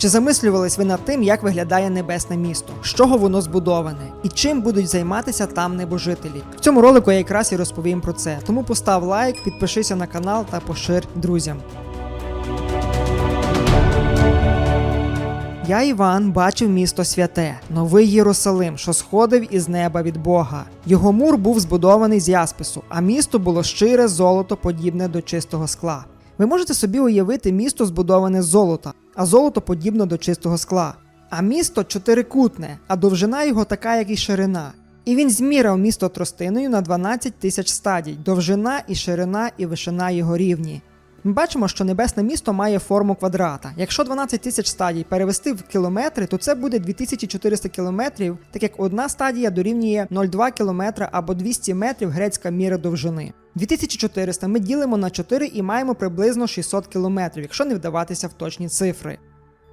Чи замислювались ви над тим, як виглядає небесне місто, з чого воно збудоване і чим будуть займатися там небожителі? В цьому ролику я якраз і розповім про це. Тому постав лайк, підпишися на канал та пошир друзям. Я, Іван, бачив місто святе, новий Єрусалим, що сходив із неба від Бога. Його мур був збудований з яспису, а місто було щире золото, подібне до чистого скла. Ви можете собі уявити місто збудоване з золота, а золото подібно до чистого скла. А місто чотирикутне, а довжина його така, як і ширина. І він зміряв місто тростиною на 12 тисяч стадій, довжина і ширина і вишина його рівні. Ми бачимо, що небесне місто має форму квадрата. Якщо 12 тисяч стадій перевести в кілометри, то це буде 2400 кілометрів, так як одна стадія дорівнює 0,2 кілометра або 200 метрів грецька міра довжини. 2400 ми ділимо на 4 і маємо приблизно 600 кілометрів, якщо не вдаватися в точні цифри.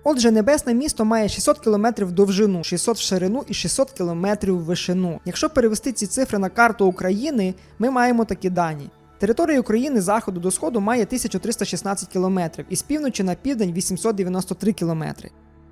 Отже, небесне місто має 600 км в довжину, 600 в ширину і 600 км в вишину. Якщо перевести ці цифри на карту України, ми маємо такі дані. Територія України заходу до сходу має 1316 км і з півночі на південь 893 км.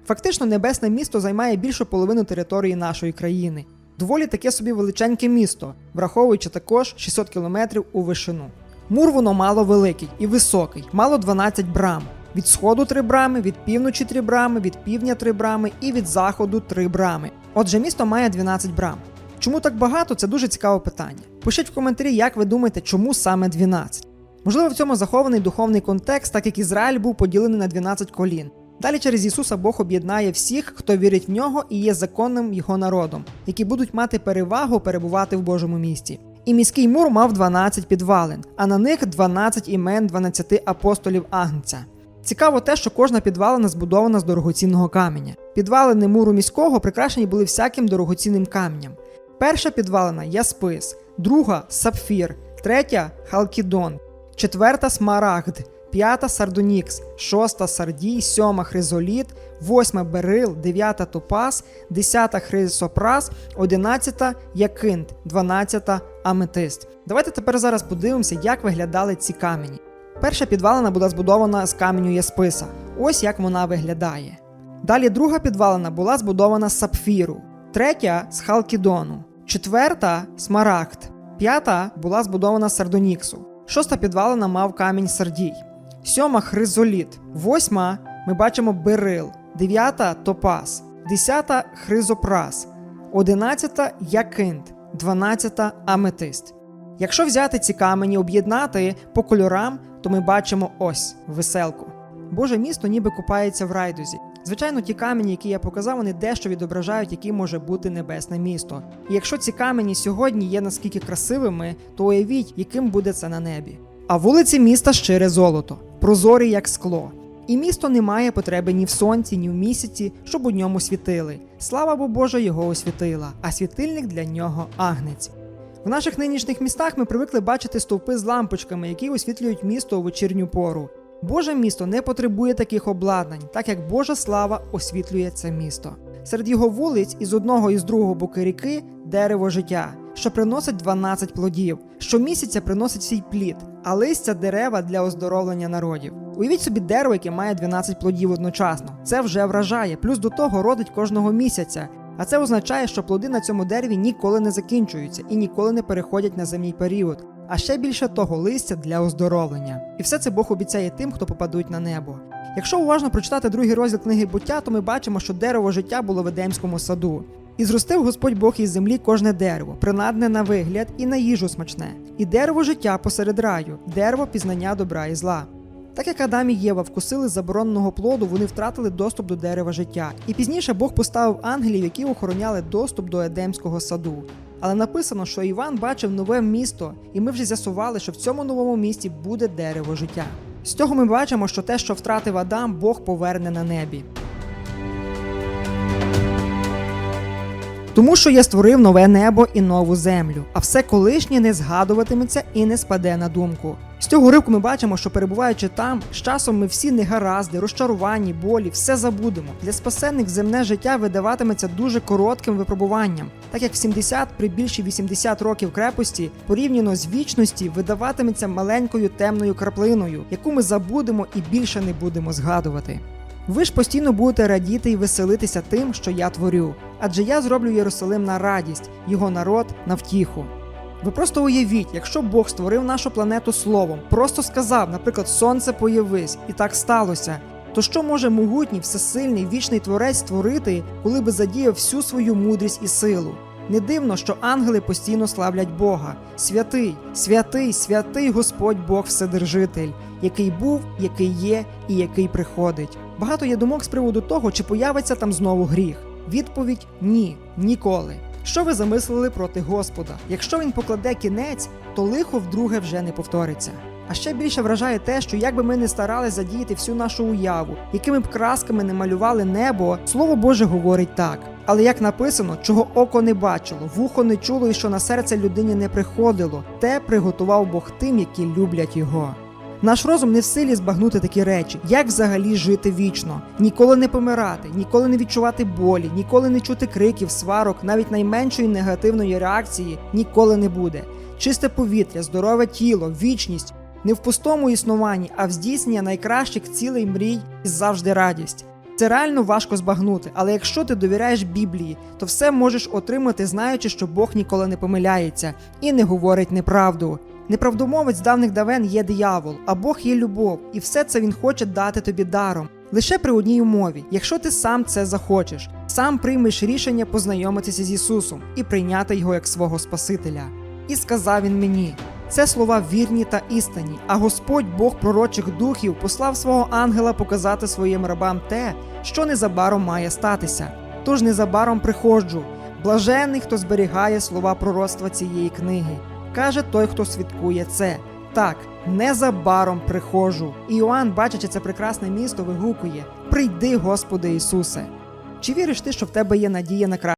Фактично, небесне місто займає більшу половину території нашої країни. Доволі таке собі величеньке місто, враховуючи також 600 км у вишину. Мур воно мало великий і високий, мало 12 брам. Від сходу 3 брами, від півночі 3 брами, від півдня 3 брами і від заходу 3 брами. Отже, місто має 12 брам. Чому так багато? Це дуже цікаве питання. Пишіть в коментарі, як ви думаєте, чому саме 12. Можливо, в цьому захований духовний контекст, так як Ізраїль був поділений на 12 колін. Далі через Ісуса Бог об'єднає всіх, хто вірить в нього і є законним його народом, які будуть мати перевагу перебувати в Божому місті. І міський мур мав 12 підвалин, а на них 12 імен 12 апостолів Агнця. Цікаво те, що кожна підвалина збудована з дорогоцінного каменя. Підвалини муру міського прикрашені були всяким дорогоцінним каменем. Перша підвалина яспис, друга сапфір, третя халкідон, четверта смарагд, п'ята сардонікс, шоста сардій, сьома хризоліт, восьма берил, дев'ята топаз, десята хрисопрас, одинадцята якинт, дванадцята аметист. Давайте тепер зараз подивимося, як виглядали ці камені. Перша підвалина була збудована з каменю ясписа. Ось як вона виглядає. Далі друга підвалина була збудована з сапфіру, третя з халкідону, четверта смарагд, п'ята була збудована сардоніксу, шоста підвалина мав камінь сардій, сьома хризоліт, восьма ми бачимо берил, дев'ята топаз, десята хризопрас, одинадцята якинт, дванадцята аметист. Якщо взяти ці камені, об'єднати по кольорам, то ми бачимо ось веселку. Боже місто ніби купається в райдузі. Звичайно, ті камені, які я показав, вони дещо відображають, яким може бути небесне місто. І якщо ці камені сьогодні є наскільки красивими, то уявіть, яким буде це на небі. А вулиці міста щире золото, прозорі як скло. І місто не має потреби ні в сонці, ні в місяці, щоб у ньому світили. Слава бо Божа його освітила, а світильник для нього агнець. В наших нинішніх містах ми привикли бачити стовпи з лампочками, які освітлюють місто у вечірню пору. Боже місто не потребує таких обладнань, так як Божа слава освітлює це місто. Серед його вулиць із одного і з другого боку ріки дерево життя, що приносить 12 плодів. Щомісяця приносить свій плід, а листя дерева для оздоровлення народів. Уявіть собі дерево, яке має 12 плодів одночасно. Це вже вражає, плюс до того родить кожного місяця. А це означає, що плоди на цьому дереві ніколи не закінчуються і ніколи не переходять на зимній період. А ще більше того, листя для оздоровлення. І все це Бог обіцяє тим, хто попадуть на небо. Якщо уважно прочитати другий розділ книги буття, то ми бачимо, що дерево життя було в Едемському саду. І зростив Господь Бог із землі кожне дерево, принадне на вигляд і на їжу смачне, і дерево життя посеред раю, дерево пізнання добра і зла. Так як Адам і Єва вкусили забороненого плоду, вони втратили доступ до дерева життя. І пізніше Бог поставив ангелів, які охороняли доступ до Едемського саду. Але написано, що Іван бачив нове місто, і ми вже з'ясували, що в цьому новому місті буде дерево життя. З цього ми бачимо, що те, що втратив Адам, Бог поверне на небі. Тому що я створив нове небо і нову землю, а все колишнє не згадуватиметься і не спаде на думку. З цього уривку ми бачимо, що перебуваючи там, з часом ми всі негаразди, розчарувані, болі, все забудемо. Для спасенних земне життя видаватиметься дуже коротким випробуванням, так як в 70 при більші 80 років крепості порівняно з вічності видаватиметься маленькою темною краплиною, яку ми забудемо і більше не будемо згадувати. Ви ж постійно будете радіти і веселитися тим, що я творю. Адже я зроблю Єрусалим на радість, його народ на втіху. Ви просто уявіть, якщо Бог створив нашу планету словом, просто сказав, наприклад, сонце появись, і так сталося. То що може могутній, всесильний, вічний творець створити, коли би задіяв всю свою мудрість і силу? Не дивно, що ангели постійно славлять Бога. Святий, святий, святий Господь Бог Вседержитель, який був, який є і який приходить. Багато є думок з приводу того, чи появиться там знову гріх. Відповідь ні, ніколи. Що ви замислили проти Господа? Якщо він покладе кінець, то лихо вдруге вже не повториться. А ще більше вражає те, що як би ми не старались задіяти всю нашу уяву, якими б красками не малювали небо, слово Боже говорить так. Але як написано, чого око не бачило, вухо не чуло і що на серце людині не приходило, те приготував Бог тим, які люблять його. Наш розум не в силі збагнути такі речі, як взагалі жити вічно, ніколи не помирати, ніколи не відчувати болі, ніколи не чути криків, сварок, навіть найменшої негативної реакції ніколи не буде. Чисте повітря, здорове тіло, вічність не в пустому існуванні, а в здійснення найкращих цілей мрій і завжди радість. Це реально важко збагнути, але якщо ти довіряєш Біблії, то все можеш отримати, знаючи, що Бог ніколи не помиляється і не говорить неправду. Неправдомовець давних давен є диявол, а Бог є любов, і все це він хоче дати тобі даром. Лише при одній умові, якщо ти сам це захочеш, сам приймеш рішення познайомитися з Ісусом і прийняти його як свого Спасителя. І сказав він мені: це слова вірні та істинні, а Господь Бог пророчих духів послав свого ангела показати своїм рабам те, що незабаром має статися. Тож незабаром приходжу. Блажений, хто зберігає слова пророцтва цієї книги. Каже той, хто свідкує це. Так, незабаром приходжу. І Іоанн, бачачи це прекрасне місто, вигукує: Прийди, Господи Ісусе! Чи віриш ти, що в тебе є надія на краще?